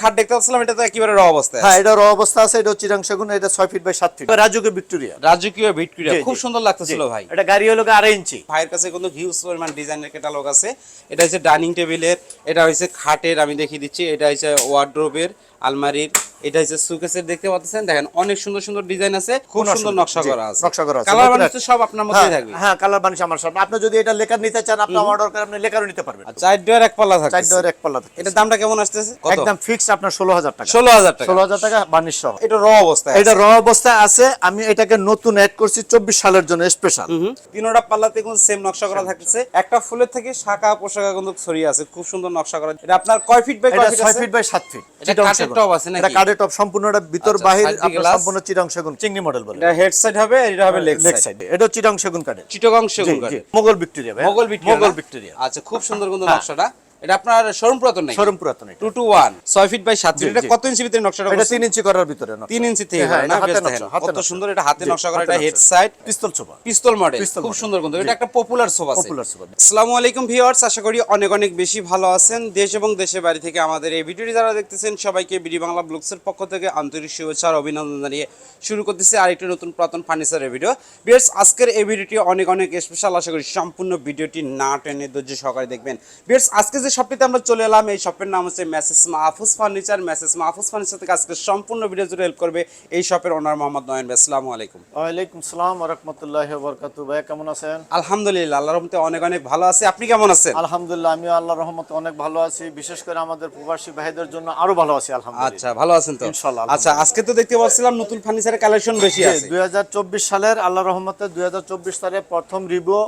খাট দেখতে পাচ্ছিলাম এটা তো একেবারে র অবস্থা। হ্যাঁ এটা র অবস্থা আছে এটা চিরাং সেগুন এটা ছয় ফিট বাই সাত ফিট রাজুকে ভিক্টোরিয়া। রাজকীয় ভিক্টোরিয়া খুব সুন্দর লাগতেছিল ভাই। এটা গাড়ি হলো গিয়ে আড়াই ইঞ্চি। ভাইয়ের কাছে কিন্তু হিউজ পরিমাণ ডিজাইনের ক্যাটালগ আছে। এটা হচ্ছে ডাইনিং টেবিলের এটা হচ্ছে খাটের আমি দেখিয়ে দিচ্ছি। এটা হচ্ছে ওয়ার্ড্রোবের আলমারির এটা হচ্ছে সুকেসের দেখতে পাচ্ছেন? দেখেন অনেক সুন্দর সুন্দর ডিজাইন আছে খুব সুন্দর নকশা করা আছে। নকশা করা আছে। কালার বানিয়ে সব আপনার মধ্যেই থাকবে। হ্যাঁ কালার বানিশ আমার সামনে আপনি যদি এটা লেকার নিতে চান আপনি অর্ডার করে আপনি লেকারও নিতে পারবেন। আর চার ডোয়ার এক পাল্লা থাকে চার ডোর এক পাল্লা থাকে এটার দামটা কেমন আসতেছে? কত? একদম ফিক্সড আপনার ষোলো হাজার টাকা। ষোলো হাজার টাকা। ষোলো হাজার টাকা বানিশ সহ। এটা র অবস্থায় এটা র অবস্থায় আছে। আমি এটাকে নতুন অ্যাড করছি চব্বিশ সালের জন্য স্পেশাল তিনটা পাল্লাতে কিন্তু সেম নকশা করা থাকছে একটা ফুলের থেকে শাখা পোশাকা কিন্তু ছড়িয়ে আছে। খুব সুন্দর নকশা করা। এটা আপনার কয় ফিট বাই কয় ফিট আছে? ফিট বাই সাত ফিট এটা কাঠের টপ আছে নাকি? এটা কাঠের টপ সম্পূর্ণ এটা ভিতর আচ্ছা, বাহির side দিয়ে আপনার সম্পূর্ণ চিরং সেগুন চিংড়ি মডেল বলে। এটা হেড সাইড হবে এটা হবে লেগ লেগ সাইড এটা সেগুন কাঠের। চিটগাং সেগুন জি। কাঠের। Mughal Victoria Mughal Victoria Mughal Victoria. আচ্ছা খুব সুন্দর কিন্তু। নকশাটা। এটা আপনার শোরুম পুরাতন নাকি? শোরুম পুরাতন টু টু ওয়ান ছয় ফিট বাই সাত ফিট এটা কত ইঞ্চি ভিতরে নকশাটা এটা তিন ইঞ্চি করার ভিতরে তিন ইঞ্চি থেকে হ্যাঁ, করা এটা না? হাতে বেশ নকশা, দেখেন, হাতে কত সুন্দর এটা হাতে নকশা করা এটা head side pistol sofa pistol model খুব সুন্দর কিন্তু এটা একটা পপুলার সোফা Popular sofa। আসসালামু আলাইকুম ভিউয়ার্স আশা করি অনেক অনেক বেশি ভালো আছেন। দেশ এবং দেশের বাড়ি থেকে আমাদের এই ভিডিওটি যারা দেখতেছেন সবাইকে বিডি বাংলা ব্লগসের পক্ষ থেকে আন্তরিক শুভেচ্ছা আর অভিনন্দন জানিয়ে শুরু করতেছি আরেকটি নতুন পুরাতন ফার্নিচারের ভিডিও ভিউয়ার্স আজকের এই ভিডিওটি অনেক অনেক স্পেশাল আশা করি সম্পূর্ণ ভিডিওটি না টেনে ধৈর্য সহকারে দেখবেন। ভিউয়ার্স আজকে যে শপটিতে আমরা চলে এলাম এই শপের নাম হচ্ছে Messrs Mahfuz furniture Messrs Mahfuz furniture থেকে আজকে সম্পূর্ণ ভিডিও জুড়ে হেল্প করবে এই শপের ওনার মোহাম্মদ নয়ন ভাই। আসসালামু আলাইকুম। ওয়ালাইকুম সালাম রহমতুল্লাহ বরকাতু ভাই কেমন আছেন? আলহামদুলিল্লাহ আল্লাহর রহমতে অনেক অনেক ভালো আছে। আপনি কেমন আছেন? আলহামদুলিল্লাহ আমিও আল্লাহর রহমতে অনেক ভালো আছি। বিশেষ করে আমাদের প্রবাসী ভাইদের জন্য আরও ভালো আছি আলহামদুলিল্লাহ। আচ্ছা ভালো আছেন তো? ইনশাআল্লাহ, আচ্ছা আজকে তো দেখতে পাচ্ছিলাম নতুন ফার্নিচারের কালেকশন বেশি আছে। দুই হাজার চব্বিশ সালের আল্লাহ রহমতে দুই হাজার চব্বিশ সালে প্রথম রিভিউ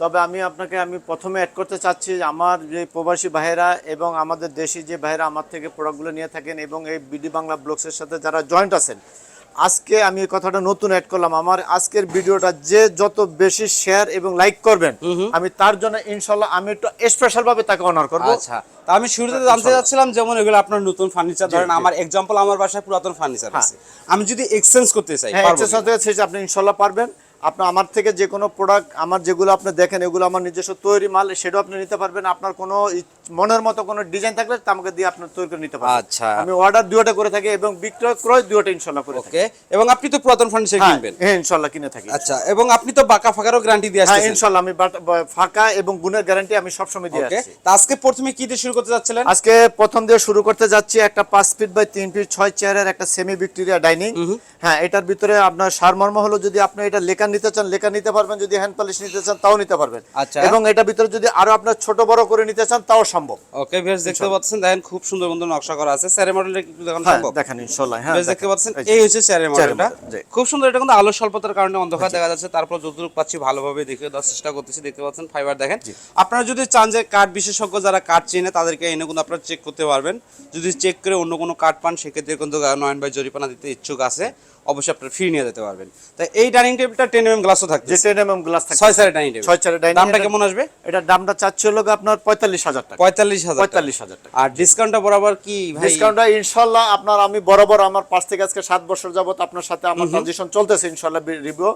তবে আমি আপনাকে আমি প্রথমে অ্যাড করতে চাচ্ছি যে আমার যে প্রবাসী ভাইয়েরা এবং আমাদের দেশি যে ভাইয়েরা আমার থেকে প্রোডাক্টগুলো নিয়ে থাকেন এবং এই বিডি বাংলা ব্লগসের সাথে যারা জয়েন্ট আছেন আজকে আমি এই কথাটা নতুন অ্যাড করলাম। আমার আজকের ভিডিওটা যে যত বেশি শেয়ার এবং লাইক করবেন আমি তার জন্য ইনশাল্লাহ আমি একটু স্পেশাল ভাবে তাকে অনার করব। আচ্ছা তা আমি শুরুতে জানতে চাচ্ছিলাম যেমন এগুলো আপনার নতুন ফার্নিচার ধরেন আমার এক্সাম্পল আমার বাসায় পুরাতন ফার্নিচার আছে। আমি যদি এক্সচেঞ্জ করতে চাই হ্যাঁ পারব এক্সেস কি? আপনি ইনশাল্লাহ পারবেন। আপনি আমার থেকে যে কোনো প্রোডাক্ট আমার যেগুলো আপনি দেখেন এগুলো আমার নিজস্ব তৈরি মাল সেটাও আপনি নিতে পারবেন। আপনার কোনো মনের মতো কোনো ডিজাইন থাকলে তা আমাকে দিয়ে আপনি তৈরি করে নিতে পারবেন। আচ্ছা। আমি অর্ডার দুটো করে থাকি এবং বিক্রয় ক্রয় দুটো ইনশাল্লাহ করে থাকি ওকে। এবং আপনি তো পুরাতন ফার্নিচার হ্যাঁ কিনবেন। হ্যাঁ ইনশাল্লাহ কিনে থাকি। আচ্ছা এবং আপনি তো বাঁকা ফাঁকারও গ্যারান্টি দিয়ে হ্যাঁ আসছেন ইনশাল্লাহ আমি বাট- ফাঁকা এবং গুণের গ্যারান্টি আমি সবসময় দিয়ে ওকে। আসছি। তা আজকে প্রথমে কি দিয়ে শুরু করতে যাচ্ছিলেন? আজকে প্রথম দিয়ে শুরু করতে যাচ্ছি একটা পাঁচ ফিট বাই তিন ফিট ছয় চেয়ারের একটা সেমি ভিক্টোরিয়া ডাইনিং হ্যাঁ এটার ভিতরে আপনার সারমর্ম হলো যদি আপনি এটা লেখা নিতে চান লেখা নিতে পারবেন যদি হ্যান্ড পলিশ নিতে চান তাও নিতে পারবেন। আচ্ছা। এবং এটার ভিতরে যদি আরও আপনার ছোট বড় করে নিতে চান তাও সম্ভব। ওকে ভিউয়ার্স দেখতে পাচ্ছেন দেখেন খুব সুন্দর সুন্দর নকশা করা আছে। স্যারের মডেলটা একটু দেখানো হ্যাঁ সম্ভব? দেখেন ইনশাল্লাহ হ্যাঁ দেখতে পাচ্ছেন এই হচ্ছে চেয়ারের মডেলটা খুব সুন্দর এটা কিন্তু আলো স্বল্পতার কারণে অন্ধকার দেখা যাচ্ছে তারপর যতটুকু পাচ্ছি ভালোভাবে দেখে দেওয়ার চেষ্টা করতেছি দেখতে পাচ্ছেন ফাইবার দেখেন। আপনারা যদি চান যে কাঠ বিশেষজ্ঞ যারা কাঠ চেনে তাদেরকে এনে কিন্তু আপনারা চেক করতে পারবেন। যদি চেক করে অন্য কোনো কাঠ পান সেক্ষেত্রে কিন্তু নয়ন ভাই জরিপানা দিতে ইচ্ছুক আছে। অবশ্যই আপনারা ফ্রি নিয়ে যেতে পারবেন। তাই এই ডাইনিং টেবিলটা টেন এম গ্লাসও থাকছে যে টেন এম গ্লাস থাকে ছয় চারের ডাইনিং টেবিল ছয় চারের ডাইনিং দামটা কেমন আসবে? এটার দামটা চাচ্ছে হলো আপনার পঁয়তাল্লিশ হাজার টাকা। পঁয়তাল্লিশ হাজার পঁয়তাল্লিশ হাজার টাকা। আর ডিসকাউন্টটা বরাবর কি ভাই? ডিসকাউন্টটা ইনশাল্লাহ আপনার আমি বরাবর আমার পাঁচ থেকে আজকে সাত বছর যাবত আপনার সাথে আমার ট্রানজিশন চলতেছে ইনশাল্লাহ রিভিউ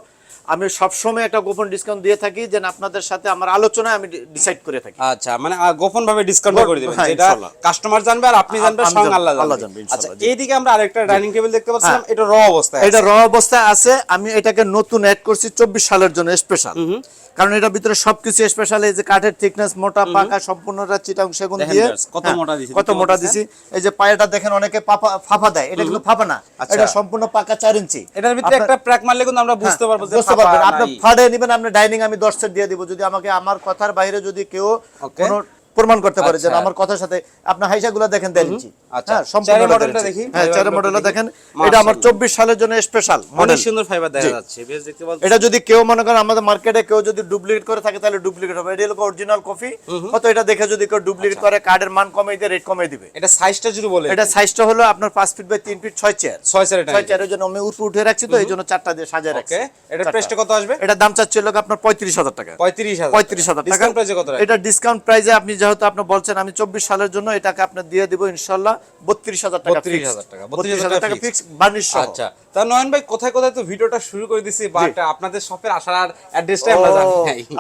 আমি সবসময় একটা গোপন ডিসকাউন্ট দিয়ে থাকি যেন আপনাদের সাথে আমার আলোচনায় আমি ডিসাইড করে থাকি। আচ্ছা মানে গোপন ভাবে ডিসকাউন্ট করে দিবেন হ্যাঁ, যেটা কাস্টমার জানবে আর আপনি জানবেন জানব, আল্লাহ আল্লাহ জানবে। জানবে, আচ্ছা এইদিকে আমরা আরেকটা ডাইনিং টেবিল দেখতে পাচ্ছিলাম এটা র অবস্থায় এটা র অবস্থায় আছে। আমি এটাকে নতুন অ্যাড করছি চব্বিশ সালের জন্য স্পেশাল কারণ এটার ভিতরে সবকিছু স্পেশাল এই যে কাঠের থিকনেস মোটা পাকা সম্পূর্ণটা চিটাং সেগুন দিয়ে। কত হ্যাঁ, মোটা দিছি, কত মোটা দিছি এই যে পায়াটা দেখেন অনেকে পাপা ফাফা দেয়। এটা কিন্তু ফাফা না। আচ্ছা। এটা সম্পূর্ণ পাকা চার ইঞ্চি। এটার ভিতরে একটা প্র্যাক মারলে কিন্তু আমরা বুঝতে পারব যে হ্যাঁ, বুঝতে পারবেন আপনি ফাড়ে নেবেন আপনি ডাইনিং আমি দশ সেট দিয়ে দিব। যদি আমাকে আমার কথার বাইরে যদি কেউ কোনো প্রমাণ করতে পারে যে আচ্ছা। আমার কথার সাথে আপনার হাইসাগুলো দেখেন দেড় ইঞ্চি। আচ্ছা। হ্যাঁ সম্পূর্ণ মডেলটা দেখি, হ্যাঁ চেয়ারের মডেলটা দেখেন। এটা আমার মাশাআল্লাহ। চব্বিশ সালের জন্য স্পেশাল মডেল সুন্দর ফাইবার দেখা যাচ্ছে বেশ দেখতে পাচ্ছেন এটা যদি কেউ মনে করেন আমাদের মার্কেটে কেউ যদি ডুপ্লিকেট করে থাকে তাহলে ডুপ্লিকেট হবে। এটা হলো অরিজিনাল কফি হয়তো এটা দেখে যদি কেউ ডুপ্লিকেট আচ্ছা। করে কার্ডের মান কমে দিয়ে রেট কমে দিবে। এটা সাইজটা যদি বলে। এটা সাইজটা হলো আপনার পাঁচ ফিট বাই তিন ফিট ছয় চেয়ার ছয় চারের ছয় ডাইনিং চেয়ারের জন্য আমি উপরে উঠে রাখছি তো এই জন্য চারটা দিয়ে সাজিয়ে রাখছি। ওকে এটা প্রাইসটা কত আসবে? এটা দাম চাচ্ছিল আপনার পঁয়ত্রিশ হাজার টাকা। পঁয়ত্রিশ হাজার পঁয়ত্রিশ হাজার টাকা। ডিসকাউন্ট প্রাইসে কত এটা ডিসকাউন্ট প্রাইসে আপনি যেহেতু আপনি বলছেন আমি চব্বিশ সালের জন্য এটাকে আপনি দিয়ে দিব ইনশাল্লাহ বত্রিশ হাজার টাকা 32,000 টাকা, বত্রিশ হাজার টাকা ফিক্স বার্নিশ আচ্ছা তা নয়ন ভাই কোথায় কোথায় তো ভিডিওটা শুরু করে দিছি বাট আপনাদের শপের আসার অ্যাড্রেসটা আমরা জানি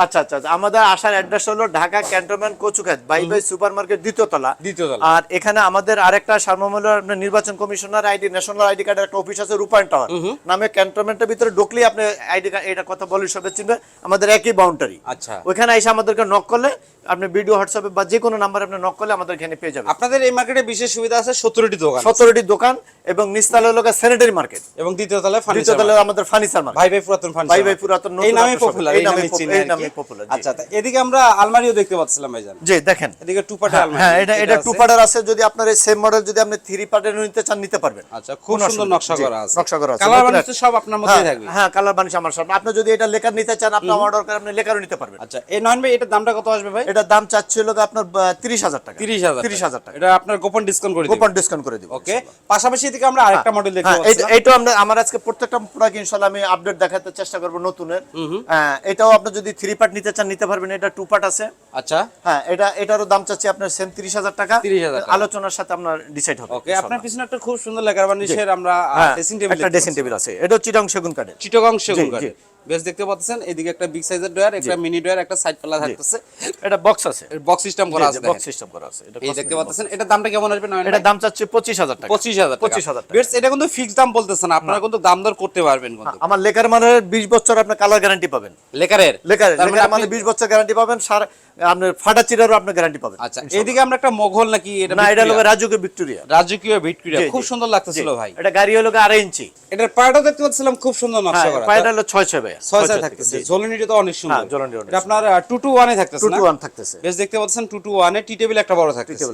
আচ্ছা আচ্ছা আচ্ছা। আমাদের আসার অ্যাড্রেস হলো Dhaka cantonment Kachukhet by by super market দ্বিতীয় তলা। দ্বিতীয় তলা। আর এখানে আমাদের আরেকটা সার্বমূল্য নির্বাচন কমিশনার আইডি ন্যাশনাল আইডি কার্ডের একটা অফিস আছে রূপায়ণ টাওয়ার। নামে ক্যান্টনমেন্টের ভিতরে ঢুকলেই আপনি আইডি কার্ড এটা কথা বলে সবে চিনবে। আমাদের একই বাউন্ডারি আচ্ছা। ওইখানে এসে আমাদেরকে নক করলে আপনি ভিডিও হোয়াটসঅ্যাপে বা যে কোনো নাম্বার আপনি নক করলে আমাদের এখানে পেয়ে যাবেন। আপনাদের এই মার্কেটে বিশেষ সুবিধা আছে সত্তরটি দোকান। সতেরোটি দোকান এবং নিচতলা হলো স্যানিটারি মার্কেট এবং দ্বিতীয় তলায় দ্বিতীয় তলায় আমাদের ফার্নিচার মার্কেট ভাই ভাই পুরাতন ফার্নিচার ভাই ভাই পুরাতন এই নামে পপুলার এই নামে এই নামে জি। আচ্ছা এদিকে আমরা আলমারিও দেখতে পাচ্ছিলাম ভাইজান। জি দেখেন। এদিকে টু পার্টের আলমারি হ্যাঁ এটা এটা টু পার্টার আছে যদি আপনার এই সেম মডেল যদি আপনি থ্রি পার্টের নিতে চান নিতে পারবেন। আচ্ছা খুব সুন্দর নকশা করা আছে। নকশা করা আছে। কালার বানিশ সব আপনার মধ্যেই হ্যাঁ, থাকবে। হ্যাঁ কালার বানিশ আমার সামনে আপনি যদি এটা লেকার নিতে চান আপনি অর্ডার করে আপনি লেকারও নিতে পারবেন। আচ্ছা এই নয়ন ভাই এটার দামটা কত আসবে ভাই? এটার দাম চাচ্ছিল আপনার তিরিশ হাজার টাকা। তিরিশ হাজার তিরিশ হাজার টাকা। এটা আপনার গোপন ডিসকাউন্ট করে গোপন ডিসকাউন্ট করে দিব ওকে পাশাপাশি এদিকে আমরা আরেকটা মডেল দেখতে হ্যাঁ এইটাও আমরা আমার আজকে প্রত্যেকটা প্রোডাক্ট ইনশাল্লাহ আমি আপডেট দেখাতে চেষ্টা করব নতুনের। হ্যাঁ এটাও আপনি যদি থ্রি পার্ট নিতে চান নিতে পারবেন। এটা টু পার্ট আছে। আচ্ছা। হ্যাঁ এটা এটারও দাম চাচ্ছি আপনার সেম তিরিশ হাজার টাকা। 30,000 টাকা। আলোচনার সাথে আপনার ডিসাইড হবে ওকে আপনার পিছনে একটা খুব সুন্দর লেকার বানিশের আমরা হ্যাঁ ড্রেসিং টেবিল ড্রেসিং টেবিল আছে। এটাও চিটং সেগুন কাঠের চিটগং সেগুন কাঠের জি। বেশ দেখতে পাচ্ছেন এদিকে একটা বিগ সাইজের ডয়ার একটা মিনি ডয়ার একটা সাইড পাল্লা থাকতেছে। এটা বক্স আছে। বক্স সিস্টেম করা আছে বক্স সিস্টেম করা আছে। এটা এই দেখতে পাচ্ছেন এটা দামটা কেমন আসবে নয়ন এটা দাম চাচ্ছি পঁচিশ হাজার টাকা। পঁচিশ হাজার পঁচিশ হাজার টাকা। বেশ এটা কিন্তু ফিক্স দাম বলতেছে না। আপনারা কিন্তু দাম দর করতে পারবেন কিন্তু। আমার লেকার মানে বিশ বছর আপনি কালার গ্যারান্টি পাবেন। লেকারের? লেকার তার মানে আপনি- মানে বিশ বছর গ্যারান্টি পাবেন সার আপনার ফাটা চিরারও আপনি গ্যারান্টি পাবেন। আচ্ছা এইদিকে আমরা একটা মোগল নাকি এটা না এটা ভিক্টোরিয়া? লোক রাজুকে ভিক্টোরিয়া রাজকীয় ভিক্টোরিয়া খুব সুন্দর লাগতেছিল ভাই। এটা গাড়ি হলো গিয়ে আড়াই ইঞ্চি। এটার পায়াটাও দেখতে পাচ্ছিলাম খুব সুন্দর নকশা হ্যাঁ করা। পায়টা হলো ছয় ছয় ছয় ছয় থাকতেছে। ঝোলনিটা তো অনেক সুন্দর। হ্যাঁ, এটা আপনার টু টু ওয়ানে থাকতেছে টু টু ওয়ান থাকতেছে। বেশ দেখতে পাচ্ছেন টু টু ওয়ানে টি টেবিল একটা বড় থাকতেছে।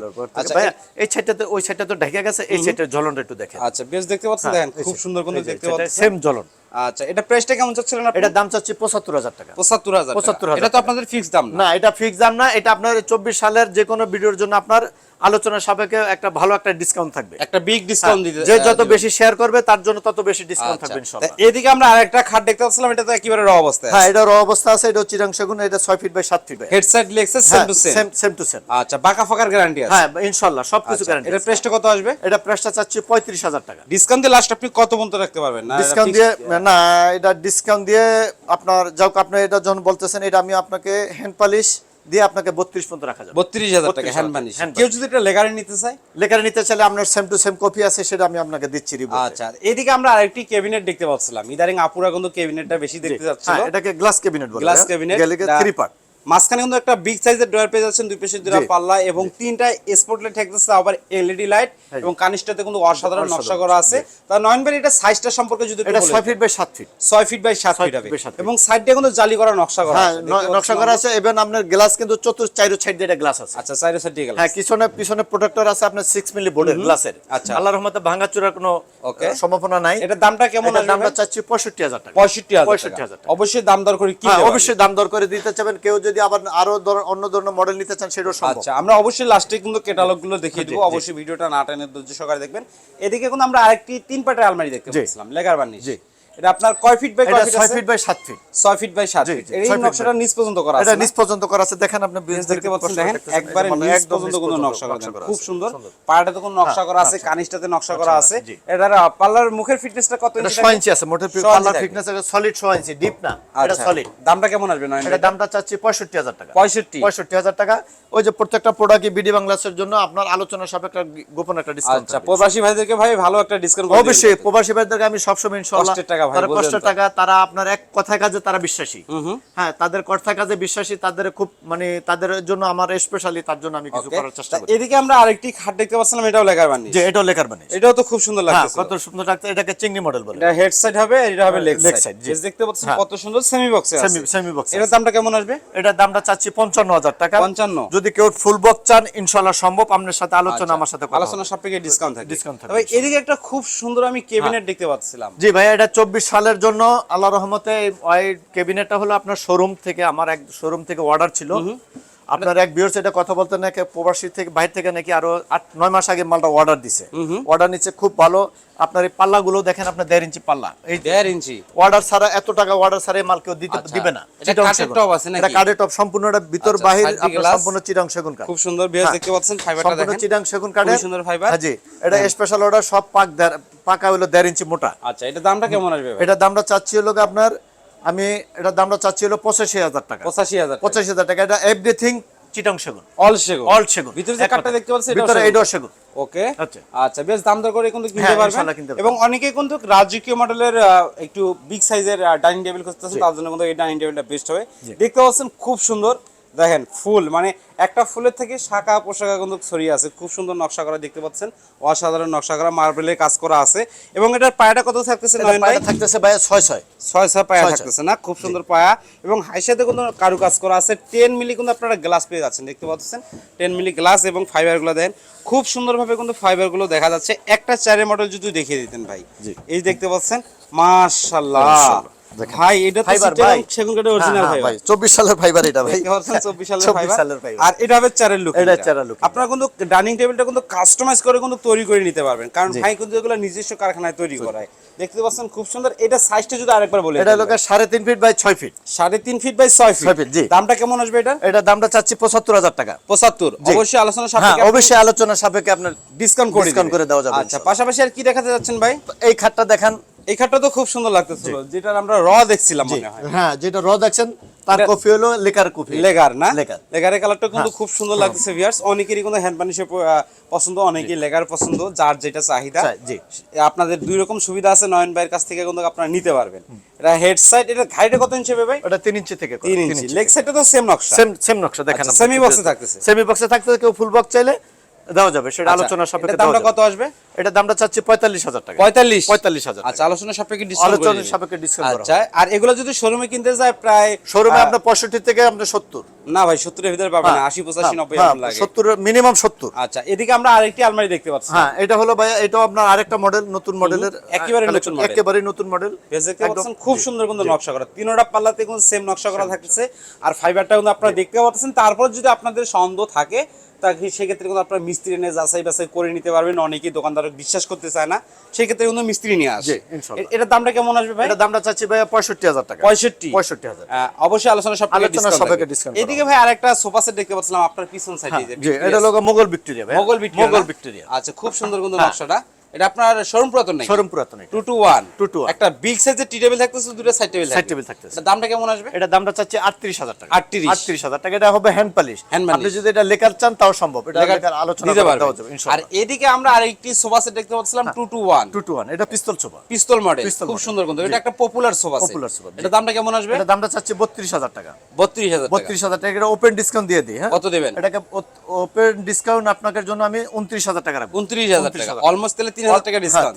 আচ্ছা এই সাইডটাতে ওই সাইডটা তো ঢেকে গেছে এই সাইডের ঝলনটা একটু দেখেন। আচ্ছা বেশ দেখতে পাচ্ছেন দেখেন খুব সুন্দর দেখতে পাচ্ছেন। সেম ঝলন। আচ্ছা এটা প্রাইসটা কেমন চাচ্ছিলেন আপনি এটার দাম চাচ্ছি পঁচাত্তর হাজার টাকা। পঁচাত্তর হাজার 75,000 এটা তো আপনাদের ফিক্স দাম না। না এটা ফিক্স দাম না এটা আপনার চব্বিশ সালের যে কোনো ভিডিওর জন্য আপনার আলোচনা সাপেক্ষে একটা ভালো একটা ডিসকাউন্ট থাকবে। একটা বিগ ডিসকাউন্ট দিতে যে যত বেশি শেয়ার করবে তার জন্য তত বেশি ডিসকাউন্ট আচ্ছা, থাকবে ইনশাআল্লাহ। এদিকে আমরা আরেকটা খাট দেখতে পাচ্ছিলাম এটা তো একেবারে র অবস্থায় হ্যাঁ এটা র অবস্থা আছে এটা চিরাং সেগুন এটা ছয় ফিট বাই সাত feet by headset Lexus same to same same to same আচ্ছা বাঁকা ফাঁকার গ্যারান্টি আছে। হ্যাঁ ইনশাল্লাহ সবকিছু গ্যারান্টি এটার প্রাইসটা কত আসবে? এটা প্রাইসটা চাচ্ছি পঁয়ত্রিশ হাজার টাকা। ডিসকাউন্ট দিয়ে লাস্ট আপনি কত পর্যন্ত রাখতে পারবেন? না ডিসকাউন্ট দিয়ে না এটা ডিসকাউন্ট দিয়ে আপনার যাও আপনি এটা যখন বলতেছেন এটা আমি আপনাকে হ্যান্ড পালিশ দিয়ে আপনাকে বত্রিশ পর্যন্ত রাখা যাবে। বত্রিশ হাজার টাকা হ্যান্ড বানিশ কেউ যদি এটা লেগারে নিতে চায়? লেখারে নিতে চাইলে আপনার সেম টু সেম কপি আছে সেটা আমি আপনাকে দিচ্ছি আচ্ছা এদিকে আমরা আরেকটি ক্যাবিনেট দেখতে পাচ্ছিলাম। ইদারিং আপুরা কিন্তু ক্যাবিনেটটা বেশি দেখতে যাচ্ছিল হ্যাঁ এটাকে গ্লাস ক্যাবিনেট বলে। গ্লাস ক্যাবিনেট থ্রি পার্ট মাঝখানে কিন্তু একটা বিগ সাইজের ডয়ার পেয়ে যাচ্ছেন দুই পাশে দুটা পাল্লা এবং তিনটা স্পটলাইট থাকতেছে আবার এলইডি লাইট এবং কানিস্টাতে কিন্তু অসাধারণ নকশা করা আছে। তা নয়ন ভাই এটা সাইজটা সম্পর্কে যদি এটা বলেন। ছয় ফিট বাই সাত ফিট ছয় ফিট বাই সাত ছয় ফিট হবে। এবং সাইডে কিন্তু জালি করা নকশা করা হ্যাঁ আছে। নকশা করা আছে এবং আপনার গ্লাস কিন্তু চতুর্থ চাইরো সাইড দিয়ে গ্লাস আছে। আচ্ছা চাইরে সাইড দিয়ে গেল হ্যাঁ পিছনে পিছনে প্রোটেক্টর আছে আপনার সিক্স মিলি বোর্ডের গ্লাসের আচ্ছা। আল্লাহর রহমতে ভাঙা চুরার কোনো সম্ভাবনা নাই। এটার দামটা কেমন আসবে দামটা চাচ্ছি পঁয়ষট্টি হাজার টাকা। পঁয়ষট্টি হাজার পঁয়ষট্টি টাকা। হাজার টাকা। অবশ্যই দাম দর করে কি হ্যাঁ অবশ্যই দাম দর করে দিতে চাবেন কেউ যদি আবার আরও ধর- অন্য ধরনের মডেল নিতে চান সেটাও সম্ভব। আচ্ছা আমরা অবশ্যই লাস্টে কিন্তু ক্যাটালগগুলো দেখিয়ে দেবো। অবশ্যই ভিডিওটা না টেনে ধৈর্য সহকারে দেখবেন। এদিকে কিন্তু আমরা আরেকটি তিন পাটের আলমারি দেখতে। পাচ্ছিলাম লেগার বার্নিশ জি। এটা আপনার কয় ফিট বাই কয় ফিট আছে? ফিট বাই সাত ফিট ছয় ফিট বাই সাত জি, ফিট এই নকশাটা নিচ পর্যন্ত করা এটা নিচ পর্যন্ত করা আছে। দেখেন আপনি দেখতে পাচ্ছেন? দেখেন একবারে নিচ পর্যন্ত কোনো নকশা করা খুব সুন্দর। পাড়াটাতে কোনো নকশা করা আছে নকশা। কানিসটাতে নকশা নকশা করা আছে? আছে, এটার মুখের ফিটনেসটা কত ইঞ্চি ছয় থাকে? ইঞ্চি আছে মোটর পাল্লার ফিটনেস সলিড ছয় ইঞ্চি ডিপ না এটা আচ্ছা সলিড দামটা কেমন আসবে নয় এটা দামটা চাচ্ছি পঁয়ষট্টি হাজার টাকা। পঁয়ষট্টি। পঁয়ষট্টি হাজার টাকা। ওই যে প্রত্যেকটা প্রোডাক্টই বিডি বাংলাদেশের জন্য আপনার আলোচনা সব একটা গোপন একটা ডিসকাউন্ট আচ্ছা প্রবাসী ভাইদেরকে ভাই ভালো একটা ডিসকাউন্ট অবশ্যই প্রবাসী ভাইদেরকে আমি সবসময় ইনশাআল্লাহ টাকা তারা বুঝলেন টাকা তারা আপনার এক কথায় কাজে তারা বিশ্বাসী। হ্যাঁ তাদের কথায় কাজে বিশ্বাসী তাদের খুব মানে তাদের জন্য আমার স্পেশালি তার জন্য আমি কিছু করার চেষ্টা করি। এদিকে আমরা আরেকটি খাট দেখতে পাচ্ছিলাম এটাও লেগার বার্নিশ যে এটাও লেখার বানিশ। এটাও তো খুব সুন্দর হ্যাঁ লাগছে কত সুন্দর লাগছে এটাকে চিংড়ি মডেল বলে। এটা হেড সাইড হবে এটা হবে লেগ সাইড। বেশ দেখতে পাচ্ছেন হ্যাঁ। কত সুন্দর সেমি বক্সে আছে। সেমি সেমি বক্স এটার দামটা কেমন আসবে? এটার দামটা চাচ্ছি পঞ্চান্ন হাজার টাকা। 55 যদি কেউ ফুল বক্স চান ইনশাল্লাহ সম্ভব। আপনার সাথে আলোচনা আমার সাথে কথা আলোচনা সাপেক্ষে ডিসকাউন্ট Discount থাকবে, তবে এদিকে একটা খুব সুন্দর আমি কেবিনেট দেখতে পাচ্ছিলাম। জি ভাই এটা চব্বিশ সালের জন্য আল্লাহ রহমতে ওই ক্যাবিনেটটা হলো আপনার শোরুম থেকে, আমার এক শোরুম থেকে অর্ডার ছিল। আপনার এক বিয়ার্স এটা কথা বলতে নাকি প্রবাসী থেকে বাইরে থেকে নাকি আরও আট নয় মাস আগে মালটা অর্ডার দিছে। অর্ডার নিচ্ছে খুব ভালো। আপনার এই পাল্লাগুলো দেখেন আপনার দেড় ইঞ্চি পাল্লা। এই দেড় ইঞ্চি। অর্ডার ছাড়া এত টাকা অর্ডার ছাড়া এই মাল কেউ দিতে আচ্ছা। দিবে না। এটা কাঠের। টপ আছে নাকি? এটা কাঠের টপ সম্পূর্ণ এটা ভিতর আচ্ছা, বাহির। সম্পূর্ণ চিটাং সেগুন কাঠ খুব সুন্দর বিয়ার হ্যাঁ। দেখতে পাচ্ছেন ফাইবারটা সম্পূর্ণ দেখেন। চিটাং সেগুন খুবই সুন্দর ফাইবার হ্যাঁ জি। এটা স্পেশাল অর্ডার সব পাক পাকা হলো দেড় ইঞ্চি মোটা। আচ্ছা এটা দামটা কেমন আসবে? এটার দামটা চাচ্ছি হলো আপনার আমি এটার দামটা চাচ্ছি হলো পঁচাশি হাজার টাকা। পঁচাশি হাজার পঁচাশি হাজার টাকা। এটা এভরিথিং চিটাং সেগুন। অল সেগুন। অল সেগুন। ভিতরে যে দেখতে পাচ্ছেন ভিতরে এটাও এটাও সেগুন। ওকে। আচ্ছা। আচ্ছা বেশ দাম দর করে কিন্তু হ্যাঁ, কিনতে পারবেন। এবং অনেকে কিন্তু রাজকীয় মডেলের একটু বিগ সাইজের ডাইনিং টেবিল খুঁজতেছেন তার জন্য কিন্তু এই ডাইনিং টেবিলটা বেস্ট হবে। দেখতে পাচ্ছেন খুব সুন্দর। দেখেন ফুল মানে একটা ফুলের থেকে শাখা পোশাকা কিন্তু ছড়িয়ে আছে। খুব সুন্দর নকশা করা দেখতে পাচ্ছেন। অসাধারণ নকশা করা মার্বেলের কাজ করা আছে। এবং এটার পায়াটা কত থাকতেছে নয়ন ভাই থাকতেছে ভাই ছয় ছয়। ছয় ছয় পায়া। থাকতেছে না? খুব সুন্দর পায়া। এবং হাই সাথে কিন্তু কারু কাজ করা আছে। টেন মিলি কিন্তু আপনারা গ্লাস পেয়ে যাচ্ছেন দেখতে পাচ্ছেন? টেন মিলি গ্লাস এবং ফাইবারগুলো দেন। খুব সুন্দরভাবে কিন্তু ফাইবারগুলো দেখা যাচ্ছে। একটা চারের মডেল যদি দেখিয়ে দিতেন ভাই। এই দেখতে পাচ্ছেন দেখেন। ভাই এটা তো ফাইবার সিটের ভাই। সেগুন কাঠের অরিজিনাল হ্যাঁ, হ্যাঁ, ফাইবার ভাই। চব্বিশ সালের ফাইবার এটা ভাই। 24 সালের ফাইবার আর এটা হবে চারের লুক এটা চারের look। আপনারা কিন্তু ডাইনিং টেবিলটা কিন্তু কাস্টমাইজ করে কিন্তু তৈরি করে নিতে পারবেন। কারণ ভাই কিন্তু এগুলো নিজস্ব কারখানায় তৈরি করায়। দেখতে পাচ্ছেন খুব সুন্দর। এটা সাইজটা যদি আরেকবার বলে এটা লোকের সাড়ে তিন ফিট বাই ছয় ফিট সাড়ে তিন ফিট বাই ছয় ফিট জি। দামটা কেমন আসবে এটা? এটা দামটা চাচ্ছি পঁচাত্তর হাজার টাকা। পঁচাত্তর। অবশ্যই আলোচনা হ্যাঁ সাপেক্ষে অবশ্যই আলোচনা সাপেক্ষে আপনার ডিসকাউন্ট করে দিবেন। করে দেওয়া যাবে। আচ্ছা পাশাপাশি আর কি দেখাতে যাচ্ছেন ভাই? এই খাটটা দেখান এই খাটটা তো খুব সুন্দর লাগতেছিল যেটা আমরা র দেখছিলাম মনে হয়। হ্যাঁ যেটা র দেখছেন তার কফি হলো লেকার কফি লেগার না? লেগার। লেগারের কালারটা কিন্তু খুব সুন্দর লাগতেছে ভিউয়ার্স অনেকেরই কিন্তু হ্যান্ড পছন্দ অনেকেই লেগার পছন্দ যার যেটা চাহিদা। জি। আপনাদের দুই রকম সুবিধা আছে নয়ন ভাইয়ের কাছ থেকে কিন্তু আপনারা নিতে পারবেন। এটা হেড সাইড এটা হাইটে কত ইঞ্চি ভাই? ওটা তিন ইঞ্চি থেকে তিন ইঞ্চি লেগ সাইডটা তো সেম নকশা। সেম সেম নকশা দেখেন semi box থাকতেছে। সেমি বক্সে থাকতে কেউ ফুল বক্স চাইলে দেওয়া যাবে সেটা আচ্ছা, আলোচনা সাপেক্ষে দামটা কত আসবে? এটা দামটা চাচ্ছি পঁয়তাল্লিশ হাজার টাকা। পঁয়তাল্লিশ? পঁয়তাল্লিশ হাজার আচ্ছা আলোচনা সাপেক্ষে আলোচনা সাপেক্ষে করা আচ্ছা আর এগুলো যদি শোরুমে কিনতে যায় প্রায় শোরুমে আপনার পঁয়ষট্টি থেকে আপনার সত্তর। না ভাই সত্তরের ভিতরে পাবেন না আশি পঁচাশি নব্বই লাগে। সত্তর মিনিমাম সত্তর। আচ্ছা এদিকে আমরা আরেকটি আলমারি দেখতে পাচ্ছি। হ্যাঁ এটা হলো ভাই এটা আপনার আরেকটা মডেল নতুন মডেলের একেবারে নতুন একেবারে নতুন মডেল দেখতে পাচ্ছেন খুব সুন্দর কিন্তু নকশা করা। তিনোটা পাল্লাতে কিন্তু সেম নকশা করা থাকতেছে। আর ফাইবারটা কিন্তু আপনারা দেখতে পাচ্ছেন। তারপর যদি আপনাদের সন্দেহ থাকে তাকে সেক্ষেত্রে কিন্তু আপনারা মিস্ত্রি নিয়ে যাচাই বাছাই করে নিতে পারবেন। অনেকেই দোকানদার বিশ্বাস করতে চায় না সেক্ষেত্রে অন্য মিস্ত্রি নিয়ে আসে। এটার দামটা কেমন আসবে ভাই? এটা দামটা চাচ্ছি ভাই পঁয়ষট্টি হাজার টাকা। পঁয়ষট্টি? পঁয়ষট্টি হাজার। অবশ্যই আলোচনা সব আলোচনা সাপেক্ষে ডিসকাউন্ট এদিকে ভাই আরেকটা সোফা সেট দেখতে পাচ্ছিলাম আপনার পিছন সাইডে যে এটা হলো মোগল ভিক্টোরিয়া ভাই মোগল ভিক্টোরিয়া মোগল ভিক্টোরিয়া। আচ্ছা খুব সুন্দর কিন্তু নকশাটা। এটা আপনার শোরুম পুরাতন নাকি? শোরুম পুরাতন টু টু ওয়ান। 2 to 1 একটা বিগ সাইজের টি টেবিল থাকতেছে দুটো সাইড টেবিল Side table থাকতেছে। দামটা কেমন আসবে? এটা দামটা চাচ্ছি আটত্রিশ হাজার টাকা। 38 আটত্রিশ হাজার টাকা। এটা হবে হ্যান্ড পালিশ। আপনি যদি এটা লেকার চান তাও সম্ভব। এটা লেকার আলোচনা দিতে পারবেন। আর এদিকে আমরা আরেকটি সোফা সেট দেখতে পাচ্ছিলাম two two one. Two two one. এটা পিস্তল সোফা। পিস্তল মডেল খুব সুন্দর কিন্তু। এটা একটা পপুলার সোফা sofa, জি। এটা দামটা কেমন আসবে? এটা দামটা চাচ্ছি বত্রিশ হাজার টাকা। বত্রিশ হাজার বত্রিশ হাজার টাকা। এটা ওপেন ডিসকাউন্ট দিয়ে দিই হ্যাঁ। কত দেবেন? এটাকে ওপেন ডিসকাউন্ট আপনাদের জন্য আমি উনত্রিশ হাজার টাকা রাখব। উনত্রিশ হাজার টাকা। অলমোস্ট তাহলে তিন হাজার টাকা হ্যাঁ, ডিসকাউন্ট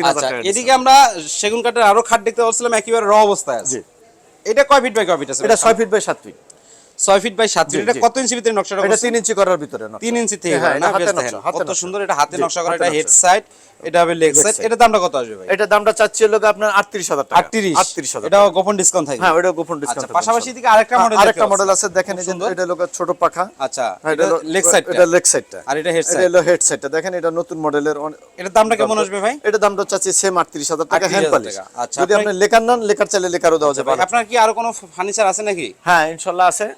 হাজার আচ্ছা এদিকে আমরা সেগুন কাঠের আরও খাট দেখতে পাচ্ছিলাম একেবারে র অবস্থায় আছে। এটা কয় ফিট বাই কয় ফিট আছে এটা ছয় ফিট বাই সাত ফিট ছয় ফিট বাই সাত ফিট এটা কত ইঞ্চি ভিতরে নকশাটা এটা তিন ইঞ্চি করার ভিতরে তিন ইঞ্চি থেকে হ্যাঁ, এটা নকশা, কত সুন্দর এটা হাতে নকশা করা এটা হেড সাইড এটা হবে লেগ সাইড এটা দামটা কত আসবে ভাই? এটা দামটা চাচ্ছি লোক আপনার আটত্রিশ হাজার টাকা। আটত্রিশ? আটত্রিশ হাজার এটা গোপন ডিসকাউন্ট থাকবে। হ্যাঁ ওটা গোপন আচ্ছা পাশাপাশি এদিকে আরেকটা মডেল আরেকটা মডেল আছে দেখেন এই যে এটা লোক ছোট পাখা। আচ্ছা হ্যাঁ, এটা লেগ সাইড এটা লেগ সাইডটা আর এটা হেড এটা সাইড হলো হেড সাইডটা দেখেন এটা নতুন মডেলের এটার দামটা কেমন আসবে ভাই? এটা দামটা চাচ্ছি সেম হাজার টাকা 38,000 হ্যান্ড পালিশ আচ্ছা, যদি আপনি লেকার নেন লেকার চাইলে লেকারও দেওয়া যাবে আপনার কি আরও কোনো ফার্নিচার আছে নাকি? হ্যাঁ ইনশাল্লাহ আছে।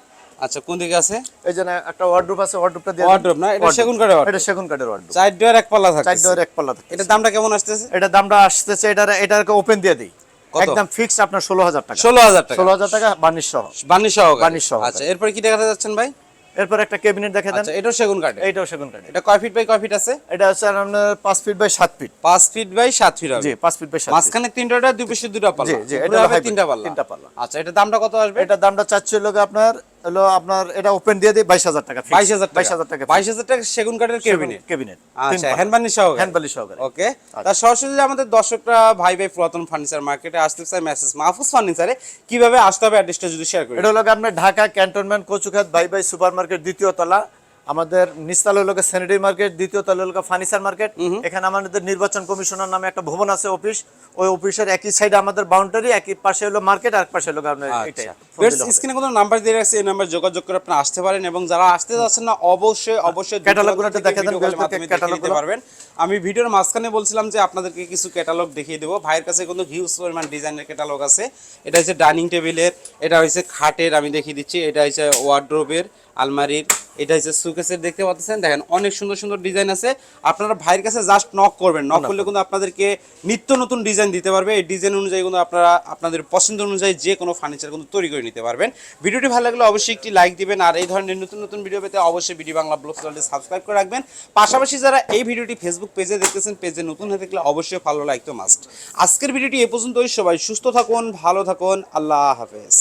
আচ্ছা কোন দিকে আছে? এই যে একটা আছে দিয়ে না? এটা সেগুন কাঠের। এটা সেগুন কাঠের চার ডোয়ার এক পাল্লা চার ডোর এক পাল্লা থাকে এটার দামটা কেমন আসতেছে? এটা দামটা আসতেছে এটা এটাকে ওপেন দিয়ে দিই? একদম ফিক্সড আপনার ষোলো হাজার টাকা। ষোলো হাজার টাকা। ষোলো হাজার টাকা বার্নিশ সহ। বার্নিশ সহকারে বার্নিশ সহকারে। আচ্ছা এরপর কি দেখাতে যাচ্ছেন ভাই? এরপর একটা ক্যাবিনেট দেখে দেন। আচ্ছা এটাও সেগুন কাঠে এইটাও সেগুন কাঠের। এটা কয় ফিট বাই কয় ফিট আছে? এটা হচ্ছে আপনার পাঁচ ফিট বাই সাত ফিট পাঁচ ফিট বাই সাত ফিট হবে। জি পাঁচ ফিট বাই সাত ফিট মাঝখানে তিনটা দুই পাশে দুটো পাল্লা। জি, জি, এটা হবে তিনটা পাল্লা। তিনটা পাল্লা। আচ্ছা এটা দামটা কত আসবে? এটার দামটা আপনার হলো আপনার এটা ওপেন দিয়ে দিই বাইশ হাজার টাকা বাইশ হাজার বাইশ হাজার টাকা বাইশ হাজার টাকা সেগুন কাঠের কেবিনেট কেবিনেট আচ্ছা হ্যান্ড বার্নিশ সহকারে। হ্যান্ডবালি সহকারে। ওকে তার সরাসরি আমাদের দর্শকরা ভাই ভাই পুরাতন ফার্নিচার মার্কেটে আসতে চায় মেসেজ মাহফুজ ফার্নিচারে কীভাবে আসতে হবে অ্যাড্রেসটা যদি শেয়ার এটা হলো আপনার ঢাকা ক্যান্টনমেন্ট কচুখাত ভাই ভাই সুপার মার্কেট দ্বিতীয় তলা। আমাদের নিচতলা হলো স্যানিটারি মার্কেট দ্বিতীয় তলা হলো ফার্নিচার মার্কেট এখানে আমাদের নির্বাচন কমিশনার নামে একটা ভবন আছে অফিস। ওই অফিসের একই সাইডে আমাদের বাউন্ডারি একই পাশে হলো মার্কেট আর পাশে হলো স্ক্রিনে কোনো নাম্বার দিয়ে রাখছি এই নাম্বার যোগাযোগ করে আপনি আসতে পারেন এবং যারা আসতে যাচ্ছেন না অবশ্যই অবশ্যই Catalog গুলো দূর একটু দেখে গুলো। পারবেন। আমি ভিডিওর মাঝখানে বলছিলাম যে আপনাদেরকে কিছু ক্যাটালগ দেখিয়ে দেবো। ভাইয়ের কাছে কিন্তু হিউজ পরিমাণ ডিজাইনের ক্যাটালগ আছে। এটা হচ্ছে ডাইনিং টেবিলের এটা হচ্ছে খাটের আমি দেখিয়ে দিচ্ছি। এটা হচ্ছে ওয়ার্ড্রোবের আলমারির এটা হচ্ছে সুকেসের দেখতে পাচ্ছেন। দেখেন অনেক সুন্দর সুন্দর ডিজাইন আছে। আপনারা ভাইয়ের কাছে জাস্ট নক করবেন। নক করলে কিন্তু আপনাদেরকে নিত্য নতুন ডিজাইন দিতে পারবে। এই ডিজাইন অনুযায়ী কিন্তু আপনারা আপনাদের পছন্দ অনুযায়ী যে কোনো ফার্নিচার কিন্তু তৈরি করে নিতে পারবেন। ভিডিওটি ভালো লাগলে অবশ্যই একটি লাইক দিবেন। আর এই ধরনের নতুন নতুন ভিডিও পেতে অবশ্যই বিডি বাংলা ব্লগ চ্যানেলটি সাবস্ক্রাইব করে রাখবেন। পাশাপাশি যারা এই ভিডিওটি ফেসবুক পেজে দেখতেছেন পেজে নতুন হয়ে থাকলে অবশ্যই ভালো লাইক তো মাস্ট আজকের ভিডিওটি এ পর্যন্তই। সবাই সুস্থ থাকুন ভালো থাকুন। আল্লাহ হাফেজ।